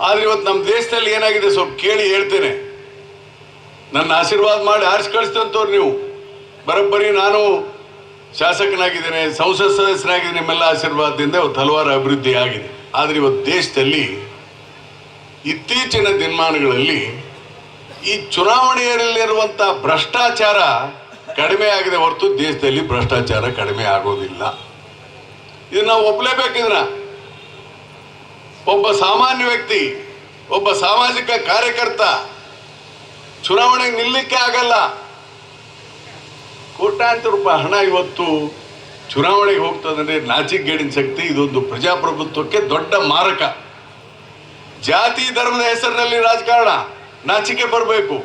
ಆದ್ರೆ ಇವತ್ತು ನಮ್ಮ ದೇಶದಲ್ಲಿ ಏನಾಗಿದೆ ಸ್ವಲ್ಪ ಕೇಳಿ ಹೇಳ್ತೇನೆ. ನನ್ನ ಆಶೀರ್ವಾದ ಮಾಡಿ ಆರಿಸಿ ಕಳಿಸ್ತಂತವ್ರು ನೀವು. ಬರೋಬ್ಬರಿ ನಾನು ಶಾಸಕನಾಗಿದ್ದೇನೆ, ಸಂಸತ್ ಸದಸ್ಯನಾಗಿದ್ದೇನೆ, ನಿಮ್ಮೆಲ್ಲ ಆಶೀರ್ವಾದದಿಂದ ಇವತ್ತು ಹಲವಾರು ಅಭಿವೃದ್ಧಿ ಆಗಿದೆ. ಆದರೆ ಇವತ್ತು ದೇಶದಲ್ಲಿ ಇತ್ತೀಚಿನ ದಿನಮಾನಗಳಲ್ಲಿ ಈ ಚುನಾವಣೆಯಲ್ಲಿರುವಂಥ ಭ್ರಷ್ಟಾಚಾರ ಕಡಿಮೆ ಆಗಿದೆ ಹೊರತು ದೇಶದಲ್ಲಿ ಭ್ರಷ್ಟಾಚಾರ ಕಡಿಮೆ ಆಗೋದಿಲ್ಲ. ಇದನ್ನ ನಾವು ಒಪ್ಪಲೇಬೇಕಿದ್ರ ಒಬ್ಬ ಸಾಮಾನ್ಯ ವ್ಯಕ್ತಿ, ಒಬ್ಬ ಸಾಮಾಜಿಕ ಕಾರ್ಯಕರ್ತ, ಚುನಾವಣೆಗೆ ನಿಲ್ಲಕ್ಕೆ ಆಗಲ್ಲ. ಕೋಟ್ಯಾಂತರ ರೂಪಾಯಿ ಹಣ ಇವತ್ತು ಚುನಾವಣೆಗೆ ಹೋಗ್ತದಂದ್ರೆ ನಾಚಿಕೆಗೇಡಿನ ಶಕ್ತಿ, ಇದೊಂದು ಪ್ರಜಾಪ್ರಭುತ್ವಕ್ಕೆ ದೊಡ್ಡ ಮಾರಕ. ಜಾತಿ ಧರ್ಮದ ಹೆಸರಿನಲ್ಲಿ ರಾಜಕಾರಣ, ನಾಚಿಕೆ ಬರಬೇಕು.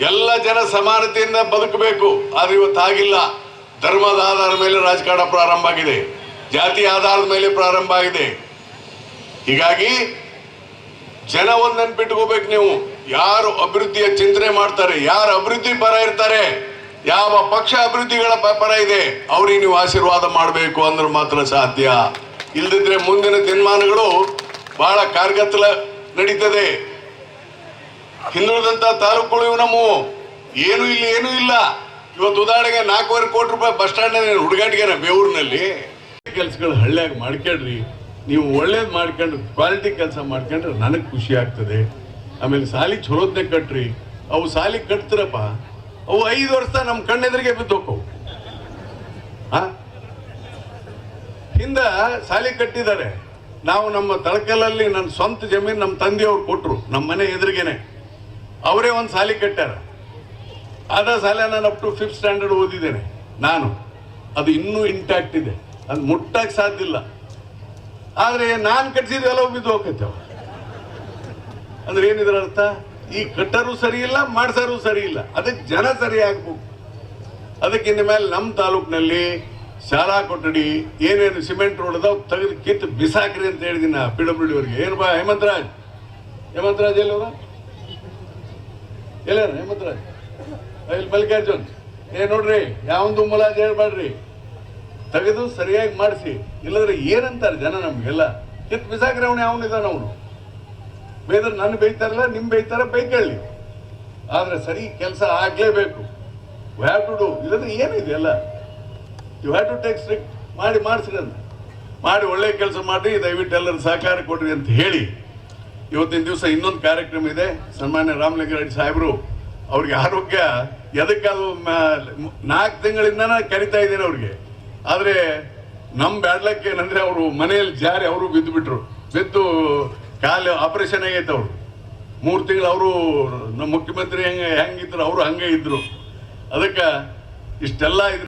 ಎಲ್ಲ ಜನ ಸಮಾನತೆಯಿಂದ ಬದುಕಬೇಕು, ಆದ್ರೆ ಇವತ್ತು ಆಗಿಲ್ಲ ಧರ್ಮದ ಆಧಾರದ ಮೇಲೆ ರಾಜಕಾರಣ ಪ್ರಾರಂಭ ಆಗಿದೆ. ಜಾತಿ ಆಧಾರದ ಮೇಲೆ ಪ್ರಾರಂಭ ಆಗಿದೆ. ಹೀಗಾಗಿ ಜನ ಒಂದ್ ನೆನ್ಪಿಟ್ಕೋಬೇಕು ನೀವು. ಯಾರು ಅಭಿವೃದ್ಧಿಯ ಚಿಂತನೆ ಮಾಡ್ತಾರೆ, ಯಾರು ಅಭಿವೃದ್ಧಿ ಪರ ಇರ್ತಾರೆ, ಯಾವ ಪಕ್ಷ ಅಭಿವೃದ್ಧಿಗಳ ಪರ ಇದೆ, ಅವ್ರಿಗೆ ನೀವು ಆಶೀರ್ವಾದ ಮಾಡಬೇಕು ಅಂದ್ರೆ ಮಾತ್ರ ಸಾಧ್ಯ. ಇಲ್ದಿದ್ರೆ ಮುಂದಿನ ದಿನಮಾನಗಳು ಬಹಳ ಕಾರ್ಗತ್ತಲ ನಡೀತದೆ. ಹಿಂದುಳಿದಂತ ತಾಲೂಕುಗಳು ಇವು ನಮ್ಮ. ಏನು ಇಲ್ಲಿ ಏನೂ ಇಲ್ಲ. ಇವತ್ತು ಉದಾಹರಣೆಗೆ ನಾಲ್ಕೂವರೆ ಕೋಟಿ ರೂಪಾಯಿ ಬಸ್ ಸ್ಟ್ಯಾಂಡ್ ಹುಡುಗಾಟಿಗೆ ಬೇವೂರಿನಲ್ಲಿ. ಕೆಲಸಗಳು ಹಳ್ಳಿಯಾಗಿ ಮಾಡ್ಕೊಳ್ರಿ ನೀವು ಒಳ್ಳೇದು ಮಾಡ್ಕೊಂಡು ಕ್ವಾಲಿಟಿ ಕೆಲಸ ಮಾಡ್ಕೊಂಡ್ರೆ ನನಗೆ ಖುಷಿ ಆಗ್ತದೆ. ಆಮೇಲೆ ಸಾಲಿ ಚಲೋದ್ನೆ ಕಟ್ರಿ. ಅವು ಸಾಲಿ ಕಟ್ತಿರಪ್ಪ. ಅವು ಐದು ವರ್ಷ ನಮ್ಮ ಕಣ್ಣೆದ್ರಿಗೆ ಬಿದ್ದೋಕವು ಹಿಂದ ಸಾಲಿ ಕಟ್ಟಿದ್ದಾರೆ. ನಾವು ನಮ್ಮ ತಳಕಲಲ್ಲಿ ನನ್ನ ಸ್ವಂತ ಜಮೀನು ನಮ್ಮ ತಂದೆಯವ್ರು ಕೊಟ್ಟರು ನಮ್ಮ ಮನೆ ಎದುರಿಗೇನೆ. ಅವರೇ ಒಂದು ಸಾಲಿ ಕಟ್ಟಾರ ಆದ ಸಾಲ ನಾನು ಅಪ್ ಟು ಫಿಫ್ತ್ ಸ್ಟ್ಯಾಂಡರ್ಡ್ ಓದಿದ್ದೇನೆ, ನಾನು. ಅದು ಇನ್ನೂ ಇಂಟ್ಯಾಕ್ಟ್ ಇದೆ. ಅದು ಮುಟ್ಟಕ್ಕೆ ಸಾಧ್ಯ ಇಲ್ಲ. ಆದರೆ ನಾನು ಕಟ್ಟಿಸಿದ್ವೆಲ್ಲ ಬಿದ್ದು ಒಬ್ಬಿದ್ದು ಅವು ಅಂದ್ರೆ ಏನಿದ್ರ ಅರ್ಥ? ಈ ಕಟ್ಟರು ಸರಿ ಇಲ್ಲ ಸರಿಯಿಲ್ಲ ಸರಿ ಇಲ್ಲ. ಅದಕ್ಕೆ ಜನ ಸರಿ ಆಗ್ಬೇಕು. ಅದಕ್ಕೆ ಇನ್ನ ಮೇಲೆ ನಮ್ಮ ತಾಲೂಕಿನಲ್ಲಿ ಶಾಲಾ ಕೊಠಡಿ, ಏನೇನು ಸಿಮೆಂಟ್ ರೋಡ್ ಅದಾವ ತೆಗೆದು ಕಿತ್ತು ಬಿಸಾಕ್ರಿ ಅಂತ ಹೇಳಿದಿನ ಪಿ ಡಬ್ಲ್ಯೂ ಅವ್ರಿಗೆ ಏನು ಬಾ, ಹೇಮಂತರಾಜ್? ಹೇಮಂತರಾಜ್ ಎಲ್ಲವರ ಎಲ್ಲಾರ? ಹೇಮಂತರಾಜ್? ಇಲ್ಲಿ ಮಲ್ಲಿಕಾರ್ಜುನ್. ಏ, ನೋಡ್ರಿ, ಯಾವೊಂದು ಮುಲಾಜ್ ಹೇಳ್ಬೇಡ್ರಿ. ತೆಗೆದು ಸರಿಯಾಗಿ ಮಾಡಿಸಿ, ಇಲ್ಲದ್ರೆ ಏನಂತಾರೆ ಜನ ನಮ್ಗೆಲ್ಲ? ಕಿತ್ ಬಿಸಾಕ್ರೆ ಅವನು ಅವನಿದಾನ ಅವನು. ಬೇದ್ರೆ ನನ್ನ ಬೈತಾರಲ್ಲ ನಿಮ್ ಬೈತಾರ ಬೈಕೊಳ್ಳಿ ಆದ್ರೆ ಸರಿ ಕೆಲಸ ಆಗ್ಲೇಬೇಕು. ಯು ಹ್ಯಾವ್ ಟು ಡೂ ಇಲ್ಲದ್ರೆ ಏನಿದೆ ಎಲ್ಲ? You have to take strict ಮಾಡಿ ಮಾಡಿಸ್ರಿ ಅಂತ. ಮಾಡಿ ಒಳ್ಳೆ ಕೆಲಸ ಮಾಡಿ ದಯವಿಟ್ಟು ಎಲ್ಲರೂ ಸಹಕಾರ ಕೊಡ್ರಿ ಅಂತ ಹೇಳಿ. ಇವತ್ತಿನ ದಿವಸ ಇನ್ನೊಂದು ಕಾರ್ಯಕ್ರಮ ಇದೆ. ಸನ್ಮಾನ್ಯ ರಾಮಲಿಂಗಾರೆಡ್ಡಿ ಸಾಹೇಬರು, ಅವ್ರಿಗೆ ಆರೋಗ್ಯ ಎದಕ್ಕೆ ಅದು ನಾಲ್ಕು ತಿಂಗಳಿಂದನ ಕರಿತಾ ಇದ್ದೀನಿ ಅವ್ರಿಗೆ. ಆದರೆ ನಮ್ಮ ಬ್ಯಾಡ್ಲಕ್ಕೆ ಏನಂದ್ರೆ ಅವರು ಮನೆಯಲ್ಲಿ ಜಾರಿ ಅವರು ಬಿದ್ದು ಬಿಟ್ರು ಬಿದ್ದು ಕಾಲು ಆಪರೇಷನ್ ಆಗೈತೆ ಅವರು. ಮೂರು ತಿಂಗಳು ಅವರು ನಮ್ಮ ಮುಖ್ಯಮಂತ್ರಿ ಹೆಂಗೆ ಹೆಂಗಿದ್ರು, ಅವರು ಹಂಗೆ ಇದ್ರು. ಅದಕ್ಕೆ ಇಷ್ಟೆಲ್ಲ